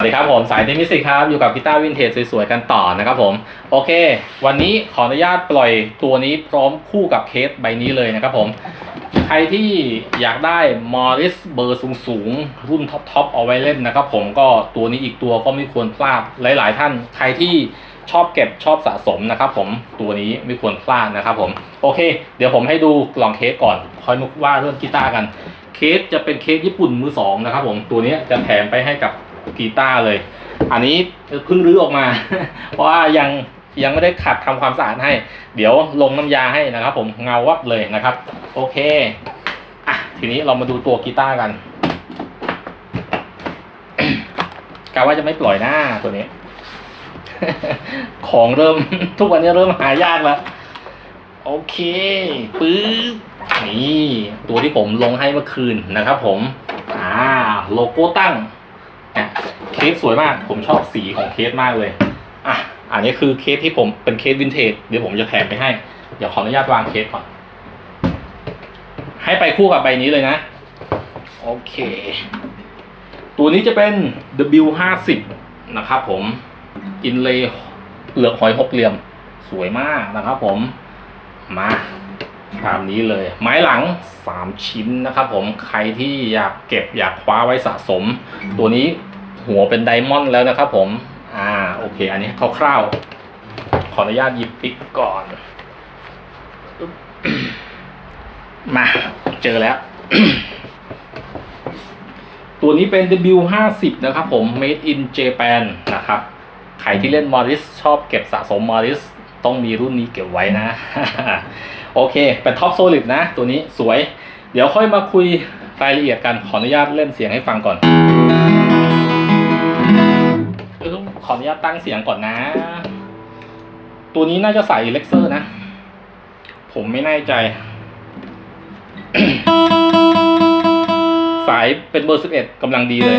สวัสดีครับผมสายเทมิสิกครับ อยู่กับกีตาร์วินเทจสวยๆกันต่อนะครับผม โอเค วันนี้ขออนุญาตปล่อยตัวนี้พร้อมคู่กับเคสใบนี้เลยนะครับผม ใครที่อยากได้มอริสเบอร์สูงๆ รุ่นท็อปๆ เอาไว้เล่นนะครับผมก็ตัวนี้อีกตัวก็ไม่ควรพลาดหลายๆท่าน ใครที่ชอบเก็บชอบสะสมนะครับผมตัวนี้ไม่ควรพลาดนะครับผม โอเค เดี๋ยวผมให้ดูกล่องเคสก่อนคอยมาว่าเรื่องกีตาร์กัน เคสจะเป็นเคสญี่ปุ่นมือสองนะครับผมตัวนี้จะแถมไปให้กับ กีตาร์เลย อันนี้เพิ่งรื้อออกมา เพราะว่ายังยังไม่ได้ขัดทำความสะอาดให้ เดี๋ยวลงน้ำยาให้นะครับ ผมเงาวับเลยนะครับ โอเคอะทีนี้เรามาดูตัวกีตาร์กันกะว่าจะไม่ปล่อยหน้าตัวนี้ ของเริ่มทุกวันนี้เริ่มหายากแล้ว โอเคปึ๊บนี่ ตัวที่ผมลงให้เมื่อคืนนะครับผม อ่า โลโก้ตั้ง เคสสวยมาก ผมชอบสีของเคสมากเลย อะ อันนี้คือเคสที่ผมเป็นเคสวินเทจ เดี๋ยวผมจะแถมไปให้ เดี๋ยวขออนุญาตวางเคสก่อน ให้ไปคู่กับใบนี้เลยนะ โอเค ตัวนี้จะเป็น W50 นะครับผม อินเลย์เปลือกหอยหกเหลี่ยม สวยมากนะครับผม มาตามนี้เลย ไม้หลัง 3 ชิ้นนะครับผม ใครที่อยากเก็บอยากคว้าไว้สะสม ตัวนี้ หัวเป็นไดมอนด์แล้วนะครับผมอ่าโอเค อันนี้คร่าวๆขออนุญาตหยิบปิกก่อน มาเจอแล้ว ตัวนี้เป็น W50 นะครับผม Made in Japan นะครับ ใครที่เล่นมอริสชอบเก็บสะสมมอริสต้องมีรุ่นนี้เก็บไว้นะ โอเค เป็นท็อปโซลิดนะ ตัวนี้สวย เดี๋ยวค่อยมาคุยรายละเอียดกัน ขออนุญาตเล่นเสียงให้ฟังก่อน ออขออนุญาตตั้งเสียงก่อนนะ ตัวนี้น่าจะใส่เล็กเซอร์นะ ผมไม่แน่ใจ สายเป็นเบอร์สิบเอ็ดกำลังดีเลย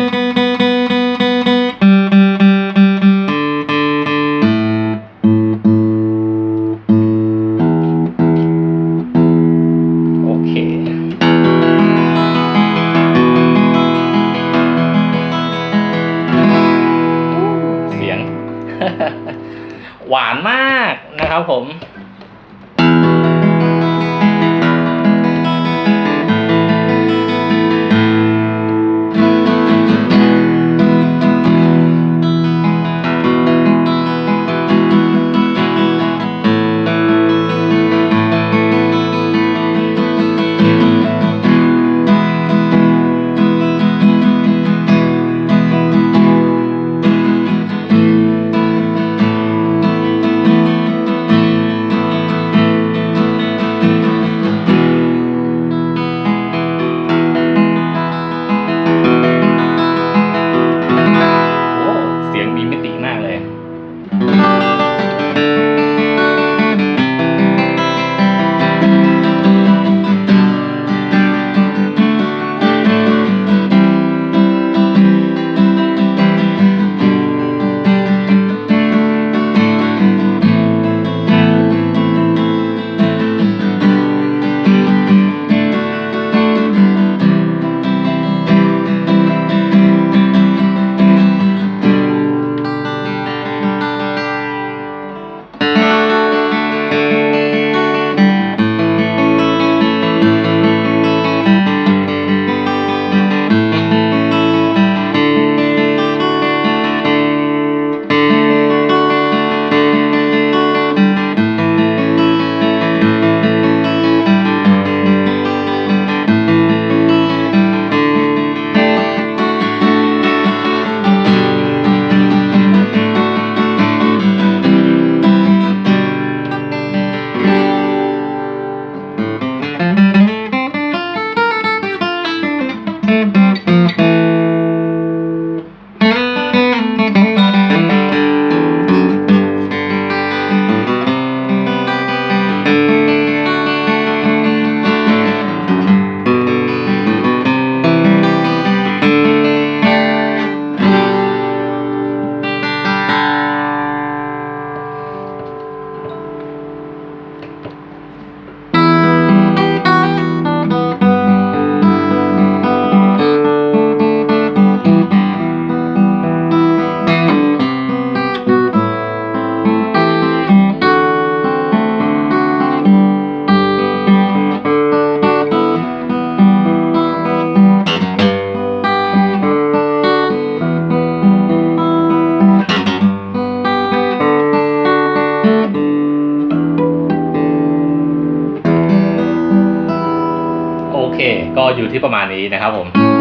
ก็อยู่ที่ประมาณนี้นะครับผม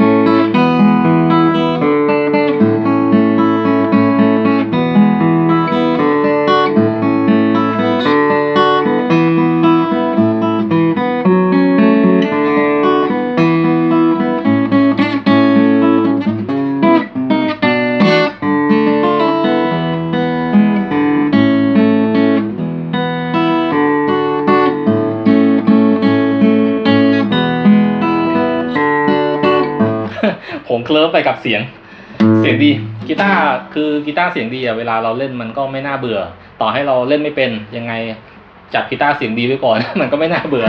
กับเสียง เสียงดีกีตาร์คือกีตาร์เสียงดีอะเวลาเราเล่นมันก็ไม่น่าเบื่อ ต่อให้เราเล่นไม่เป็นยังไงจับกีตาร์เสียงดีไว้ก่อน มันก็ไม่น่าเบื่อ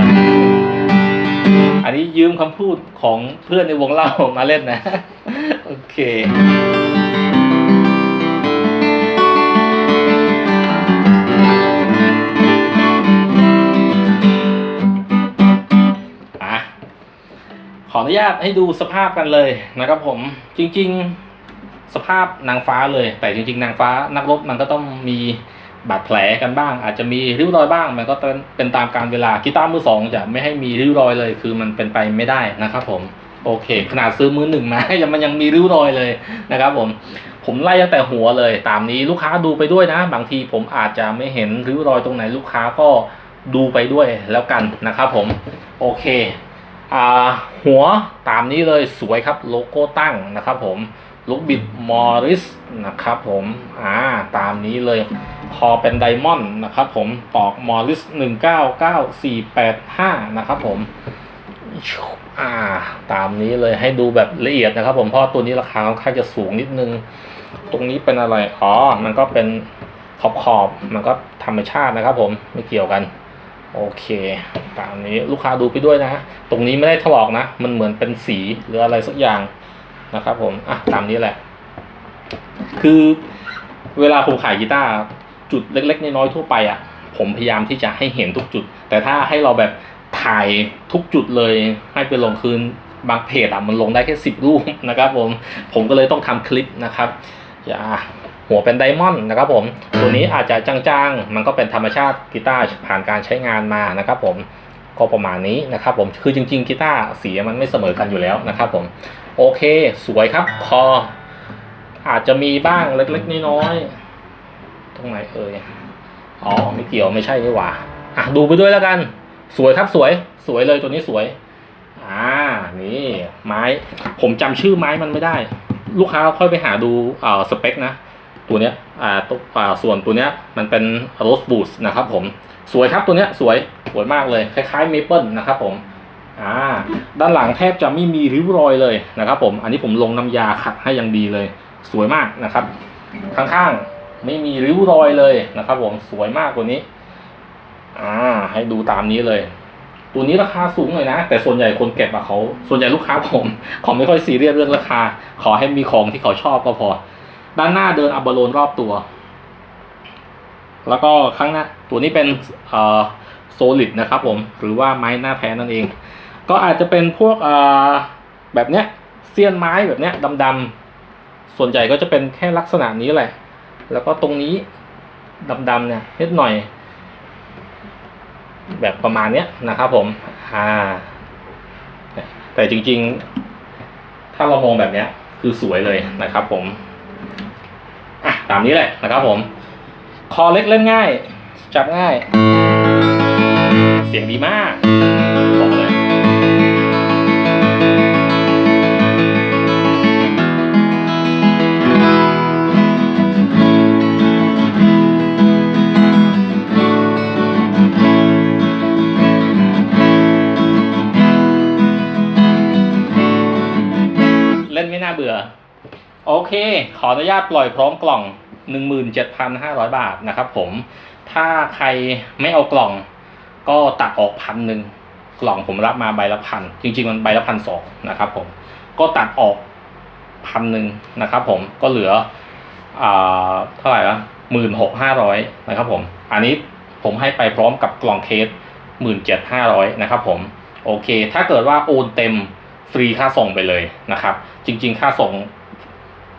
อันนี้ยืมคำพูดของเพื่อนในวงเล่ามาเล่นนะ โอเค ขออนุญาตให้ดูสภาพกันเลยนะครับผมจริงๆสภาพนางฟ้าเลย แต่จริง ๆ นางฟ้านักรบมันก็ต้องมีบาดแผลกันบ้าง อาจจะมีริ้วรอยบ้าง มันก็เป็นตามการเวลากีตาร์มือสองจะไม่ให้มีริ้วรอยเลย คือมันเป็นไปไม่ได้นะครับผมโอเค ขนาดซื้อมือหนึ่งมายังมันยังมีริ้วรอยเลยนะครับผมผมไล่ตั้งแต่หัวเลย ตามนี้ลูกค้าดูไปด้วยนะ บางทีผมอาจจะไม่เห็นริ้วรอยตรงไหนลูกค้าก็ดูไปด้วยแล้วกันนะครับผมโอเค หัวตามนี้เลยสวยครับโลโก้ตั้งนะครับผมลูกบิดมอริสนะครับผมอ่าตามนี้เลยคอเป็นไดมอนด์นะครับผมตอกมอริสหนึ่งเก้าเก้าสี่แปดห้านะครับผมอ่าตามนี้เลยให้ดูแบบละเอียดนะครับผมเพราะตัวนี้ราคาค่อนข้างจะสูงนิดนึง ตรงนี้เป็นอะไร อ๋อ มันก็เป็นขอบขอบมันก็ธรรมชาตินะครับผมไม่เกี่ยวกัน โอเคตามนี้ลูกค้าดูไปด้วยนะฮะตรงนี้ไม่ได้ถลอกนะ มันเหมือนเป็นสีหรืออะไรสักอย่างนะครับผมอะตามนี้แหละ คือเวลาผมขายกีตาร์จุดเล็กๆน้อยๆทั่วไปอะ ผมพยายามที่จะให้เห็นทุกจุด แต่ถ้าให้เราแบบถ่ายทุกจุดเลยให้ไปลงคืนบางเพจอะมันลงได้แค่สิบรูปนะครับผมผมก็เลยต้องทำคลิปนะครับอย่า หัวเป็นไดมอนด์นะครับผมตัวนี้อาจจะจางๆ มันก็เป็นธรรมชาติกีตาร์ผ่านการใช้งานมานะครับผมก็ประมาณนี้นะครับผมคือจริงๆกีตาร์สีมันไม่เสมอกันอยู่แล้วนะครับผมโอเคสวยครับคอ อาจจะมีบ้างเล็กๆน้อยๆตรงไหนเอ่ยอ๋อไม่เกี่ยวไม่ใช่นี่หว่าอะดูไปด้วยแล้วกัน สวยครับสวย สวยเลยตัวนี้สวยอ่านี่ไม้ ผมจำชื่อไม้มันไม่ได้ ลูกค้าค่อยไปหาดูเอ่อสเปคนะ ตัวเนี้ยอ่าตัวอ่าส่วนตัวเนี้ยมันเป็นโรสบูสนะครับผมสวยครับตัวเนี้ยสวยสวยมากเลยคล้ายๆเมเปิลนะครับผมอ่าด้านหลังแทบจะไม่มีริ้วรอยเลยนะครับผมอันนี้ผมลงน้ำยาขัดให้อย่างดีเลย สวยมากนะครับ ข้างๆไม่มีริ้วรอยเลยนะครับ ผมสวยมากตัวนี้อ่าให้ดูตามนี้เลย ตัวนี้ราคาสูงหน่อยนะ แต่ส่วนใหญ่คนเก็บอะเขาส่วนใหญ่ลูกค้าผมเขาไม่ค่อยซีเรียสเรื่องราคา ขอให้มีของที่เขาชอบก็พอ ด้านหน้าเดินอับบาโลนรอบตัว แล้วก็ข้างหน้าตัวนี้เป็นเอ่อโซลิดนะครับผม หรือว่าไม้หน้าแท้นั่นเอง ก็อาจจะเป็นพวกเอ่อแบบเนี้ยเสี้ยนไม้แบบเนี้ยดำๆส่วนใหญ่ก็จะเป็นแค่ลักษณะนี้แหละ แล้วก็ตรงนี้ดำๆเนี่ยนิดหน่อย แบบประมาณเนี้ยนะครับผมอ่าแต่จริงๆ ถ้าเรามองแบบเนี้ยคือสวยเลยนะครับผม ตามนี้แหละนะครับผม คอเล็กเล่นง่าย จับง่าย เสียงดีมากบอกเลยเล่นไม่น่าเบื่อ โอเค ขออนุญาตปล่อยพร้อมกล่อง 17,500 บาทนะครับผมถ้าใครไม่เอากล่องก็ตัดออกพันหนึ่งกล่องผมรับมาใบละพันจริง ๆ มันใบละพันสองนะครับผมก็ตัดออกพันหนึ่งนะครับผมก็เหลืออ่าเท่าไหร่ละหมื่นหกห้าร้อยนะครับผมอันนี้ผมให้ไปพร้อมกับกล่องเคสหมื่นเจ็ดห้าร้อยนะครับผมโอเค ถ้าเกิดว่าโอนเต็มฟรีค่าส่งไปเลยนะครับ จริง ๆ ค่าส่ง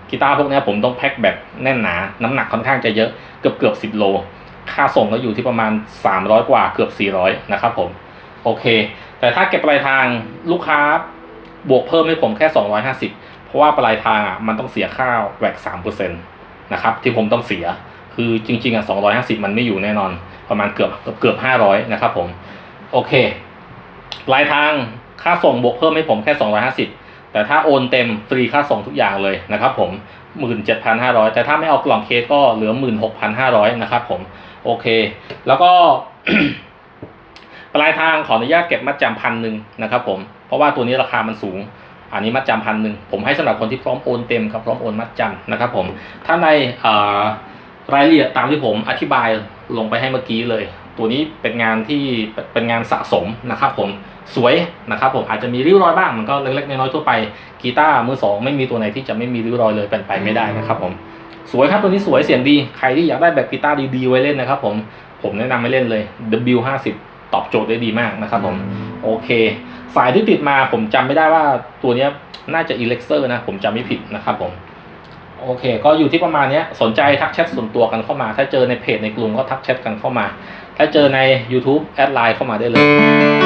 กีตาร์พวกนี้ผมต้องแพ็คแบบแน่นหนา น้ำหนักค่อนข้างจะเยอะเกือบเกือบสิบโล ค่าส่งก็อยู่ที่ประมาณ 300 กว่าเกือบ 400 นะครับผม โอเค แต่ถ้าเก็บปลายทางลูกค้าบวกเพิ่มให้ผมแค่ 250 เพราะว่าปลายทางอะมันต้องเสียค่าแวก3%นะครับที่ผมต้องเสียคือจริงๆอะ250 มันไม่อยู่แน่นอน ประมาณเกือบเกือบ 500 นะครับผม โอเค ปลายทางค่าส่งบวกเพิ่มให้ผมแค่ 250 แต่ถ้าโอนเต็มฟรีค่าส่งทุกอย่างเลยนะครับผม 17,500 แต่ถ้าไม่เอากล่องเคสก็เหลือ 16,500 นะครับผม โอเค แล้วก็ ปลายทางขออนุญาตเก็บมัดจำพันหนึ่งนะครับผม เพราะว่าตัวนี้ราคามันสูง อันนี้มัดจำพันหนึ่งผมให้สำหรับคนที่พร้อมโอนเต็มครับพร้อมโอนมัดจำนะครับผม ถ้าในรายละเอียดตามที่ผมอธิบายลงไปให้เมื่อกี้เลย ตัวนี้เป็นงานที่เป็นงานสะสมนะครับผมสวยนะครับผมอาจจะมีริ้วรอยบ้างมันก็เล็กๆน้อยๆทั่วไปกีตาร์มือสองไม่มีตัวไหนที่จะไม่มีริ้วรอยเลยเป็นไปไม่ได้นะครับผมสวยครับตัวนี้สวยเสียงดีใครที่อยากได้แบบกีตาร์ดีๆไว้เล่นนะครับผมผมแนะนำให้เล่นเลย W50 ตอบโจทย์ได้ดีมากนะครับผมโอเค สายที่ติดมาผมจำไม่ได้ว่าตัวนี้น่าจะ e l e x e r นะผมจำไม่ผิดนะครับผมโอเค ก็อยู่ที่ประมาณนี้สนใจทักแชทส่วนตัวกันเข้ามา ถ้าเจอในเพจในกลุ่มก็ทักแชทกันเข้ามา ถ้าเจอใน YouTube แอดไลน์เข้ามาได้เลย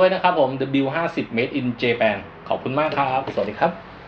ด้วยนะครับผม W50 Made in Japan ขอบคุณมากครับ สวัสดีครับ